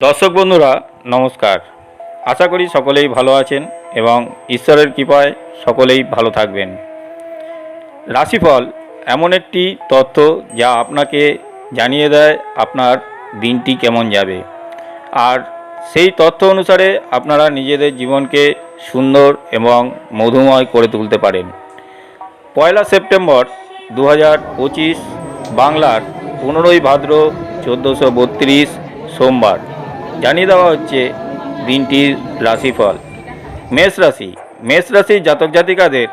দর্শক বন্ধুরা, নমস্কার। আশা করি সকলেই ভালো আছেন এবং ঈশ্বরের কৃপায় সকলেই ভালো থাকবেন। রাশিফল, এমন একটি তথ্য যা আপনাকে জানিয়ে দেয় আপনার দিনটি কেমন যাবে। আর সেই তথ্য অনুসারে আপনারা নিজেদের জীবনকে সুন্দর এবং মধুময় করে তুলতে পারেন। পয়লা সেপ্টেম্বর দু হাজার পঁচিশ, বাংলার পনেরোই ভাদ্র চোদ্দোশো সোমবার। জানিয়ে দেওয়া হচ্ছে দিনটির রাশিফল। মেষ রাশি। মেষ রাশির জাতক জাতিকাদের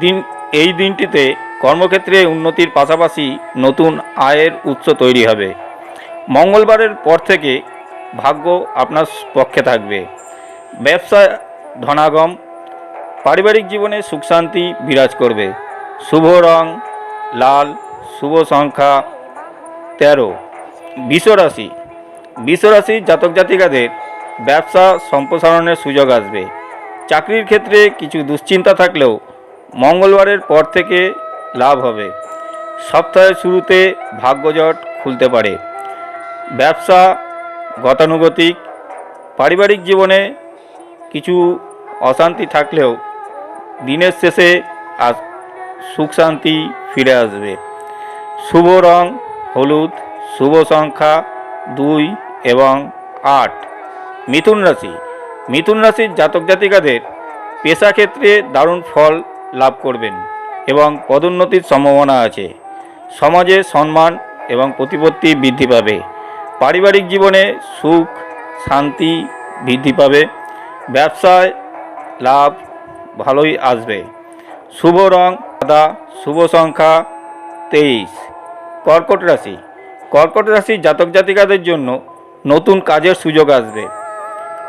দিন, এই দিনটিতে কর্মক্ষেত্রে উন্নতির পাশাপাশি নতুন আয়ের উৎস তৈরি হবে। মঙ্গলবারের পর থেকে ভাগ্য আপনার পক্ষে থাকবে। ব্যবসা, ধনাগম, পারিবারিক জীবনে সুখ শান্তি বিরাজ করবে। শুভ রং, লাল, শুভ সংখ্যা তেরো। বিশ্বরাশি বিশ্বরাশির জাতক জাতিকাদের ব্যবসা সম্প্রসারণের সুযোগ আসবে। চাকরির ক্ষেত্রে কিছু দুশ্চিন্তা থাকলেও মঙ্গলবারের পর থেকে লাভ হবে। সপ্তাহের শুরুতে ভাগ্যজট খুলতে পারে। ব্যবসা গতানুগতিক, পারিবারিক জীবনে কিছু অশান্তি থাকলেও দিনের শেষে আস সুখ শান্তি ফিরে আসবে। শুভ রং, হলুদ, শুভ সংখ্যা দুই এবং আট। মিথুন রাশি। মিথুন রাশির জাতক জাতিকাদের পেশা ক্ষেত্রে দারুণ ফল লাভ করবেন এবং পদোন্নতির সম্ভাবনা আছে। সমাজে সম্মান এবং প্রতিপত্তি বৃদ্ধি পাবে। পারিবারিক জীবনে সুখ, শান্তি বৃদ্ধি পাবে। ব্যবসায় লাভ ভালোই আসবে। শুভ রং, সাদা, শুভ সংখ্যা, তেইশ। কর্কট রাশি। কর্কট রাশির জাতক জাতিকাদের জন্য নতুন কাজের সুযোগ আসবে।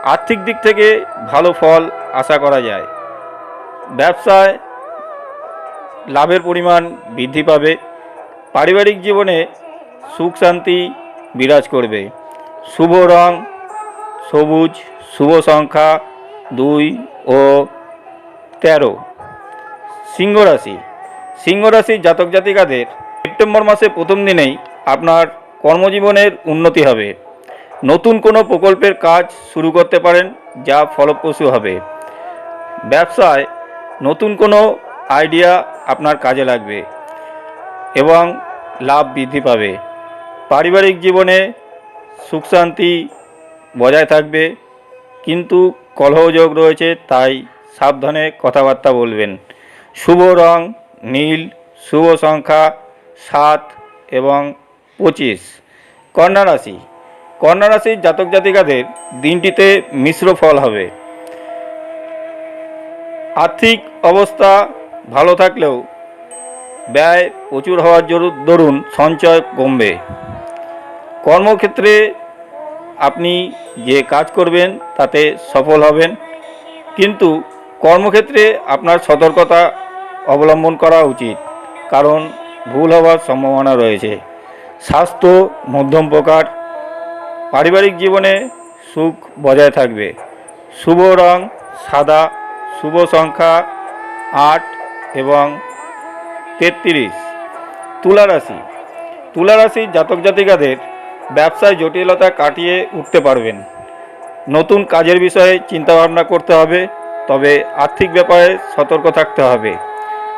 আর্থিক দিক থেকে ভালো ফল আশা করা যায়। ব্যবসায় লাভের পরিমাণ বৃদ্ধি পাবে। পারিবারিক জীবনে সুখ শান্তি বিরাজ করবে। শুভ রং, সবুজ, শুভ সংখ্যা দুই ও তেরো। সিংহ রাশি। রাশির জাতক জাতিকাদের সেপ্টেম্বর মাসে প্রথম দিনেই আপনার কর্মজীবনের উন্নতি হবে। নতুন কোনো প্রকল্পের কাজ শুরু করতে পারেন যা ফলপ্রসূ হবে। ব্যবসায় নতুন কোনো আইডিয়া আপনার কাজে লাগবে এবং লাভ বৃদ্ধি পাবে। পারিবারিক জীবনে সুখ শান্তি বজায় থাকবে, কিন্তু কলহযোগ রয়েছে, তাই সাবধানে কথাবার্তা বলবেন। শুভ রং নীল, শুভ সংখ্যা সাত এবং পঁচিশ। কন্যা রাশি কন্যা জাতক জাতিকাদের দিনটিতে মিশ্র ফল হবে। আর্থিক অবস্থা ভালো থাকলেও ব্যয় প্রচুর হওয়ার দরুন সঞ্চয় কমবে। কর্মক্ষেত্রে আপনি যে কাজ করবেন তাতে সফল হবেন, কিন্তু কর্মক্ষেত্রে আপনার সতর্কতা অবলম্বন করা উচিত, কারণ ভুল হওয়ার সম্ভাবনা রয়েছে। স্বাস্থ্য মধ্যম প্রকার পারিবারিক জীবনে সুখ বজায় থাকবে। শুভ রং সাদা, শুভ সংখ্যা আট এবং তেত্রিশ। তুলা রাশি। তুলা রাশির জাতক জাতিকাদের ব্যবসায় জটিলতা কাটিয়ে উঠতে পারবেন। নতুন কাজের বিষয়ে চিন্তাভাবনা করতে হবে, তবে আর্থিক ব্যাপারে সতর্ক থাকতে হবে।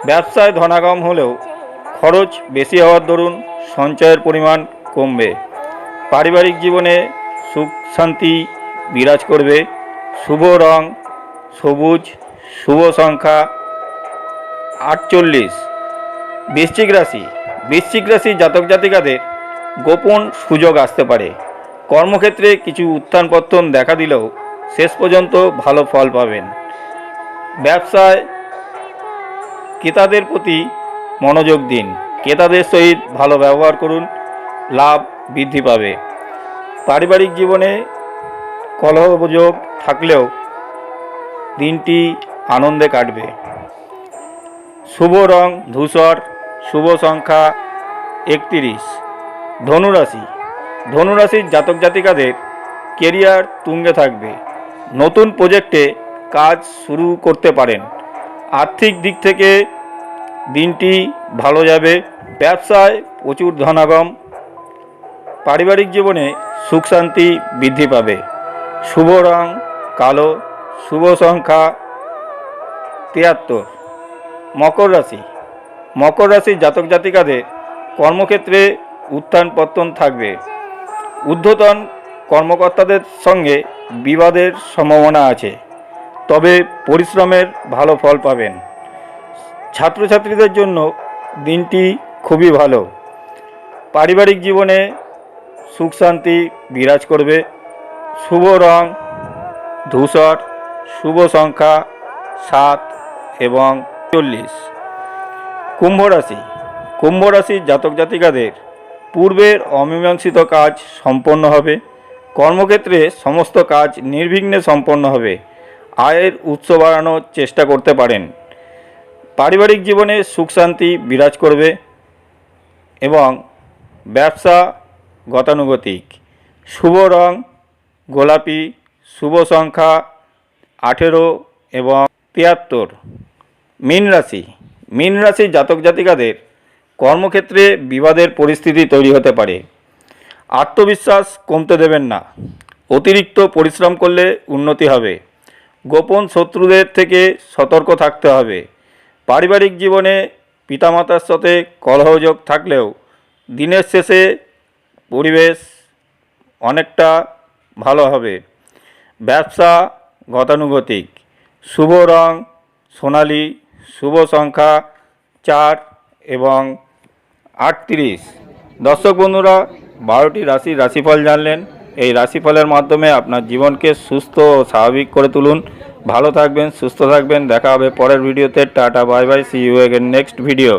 ব্যবসায় ধনাগম হলেও খরচ বেশি হওয়ার দরুন সঞ্চয়ের পরিমাণ কমবে। পারিবারিক জীবনে সুখ, শান্তি বিরাজ করবে। শুভ রং, সবুজ, শুভ সংখ্যা আটচল্লিশ। বৃশ্চিক রাশি বৃশ্চিক রাশি জাতক জাতিকাদের গোপন সুযোগ আসতে পারে। কর্মক্ষেত্রে কিছু উত্থান পত্তন দেখা দিলেও শেষ পর্যন্ত ভালো ফল পাবেন। ব্যবসায় ক্রেতাদের প্রতি মনোযোগ দিন। ক্রেতাদের সহিত ভালো ব্যবহার করুন, লাভ বৃদ্ধি পাবে। পারিবারিক জীবনে কলহ অভিযোগ থাকলেও দিনটি আনন্দে কাটবে। শুভ রং ধূসর, শুভ সংখ্যা একত্রিশ। ধনুরাশি। ধনুরাশির জাতক জাতিকাদের কেরিয়ার তুঙ্গে থাকবে। নতুন প্রজেক্টে কাজ শুরু করতে পারেন। আর্থিক দিক থেকে দিনটি ভালো যাবে। ব্যবসায় প্রচুর ধনাগম পারিবারিক জীবনে সুখ শান্তি বৃদ্ধি পাবে। শুভ রং, কালো, শুভ সংখ্যা তিয়াত্তর। মকর রাশি। মকর রাশির জাতক জাতিকাদের কর্মক্ষেত্রে উত্থান পত্তন থাকবে। ঊর্ধ্বতন কর্মকর্তাদের সঙ্গে বিবাদের সম্ভাবনা আছে। তবে পরিশ্রমের ভালো ফল পাবেন। ছাত্রছাত্রীদের জন্য দিনটি খুবই ভালো। পারিবারিক জীবনে সুখ শান্তি বিরাজ করবে। শুভ রং, ধূসর, শুভ সংখ্যা সাত এবং চল্লিশ। কুম্ভ রাশি। কুম্ভ রাশির জাতক জাতিকাদের পূর্বের অমীমাংসিত কাজ সম্পন্ন হবে। কর্মক্ষেত্রে সমস্ত কাজ নির্বিঘ্নে সম্পন্ন হবে। আয়ের উৎস বাড়ানোর চেষ্টা করতে পারেন। পারিবারিক জীবনে সুখ শান্তি বিরাজ করবে এবং ব্যবসা গতানুগতিক। শুভ রং, গোলাপি, শুভ সংখ্যা আঠেরো এবং তিয়াত্তর। মীন রাশি। মীন রাশির জাতক জাতিকাদের কর্মক্ষেত্রে বিবাদের পরিস্থিতি তৈরি হতে পারে। আত্মবিশ্বাস কমতে দেবেন না। অতিরিক্ত পরিশ্রম করলে উন্নতি হবে। গোপন শত্রুদের থেকে সতর্ক থাকতে হবে। পারিবারিক জীবনে পিতামাতার সাথে কলহযোগ থাকলেও দিনের শেষে পরিবেশ অনেকটা ভালো হবে। ব্যবসা গতানুগতিক। শুভ রং সোনালি, শুভ সংখ্যা চার এবং আটত্রিশ। দর্শক বন্ধুরা, বারোটি রাশির রাশিফল জানলেন। এই রাশিফলের মাধ্যমে আপনার জীবনকে সুস্থ ও স্বাভাবিক করে তুলুন। ভালো থাকবেন, সুস্থ থাকবেন। দেখা হবে পরের ভিডিওতে। Tata, bye bye see you again next video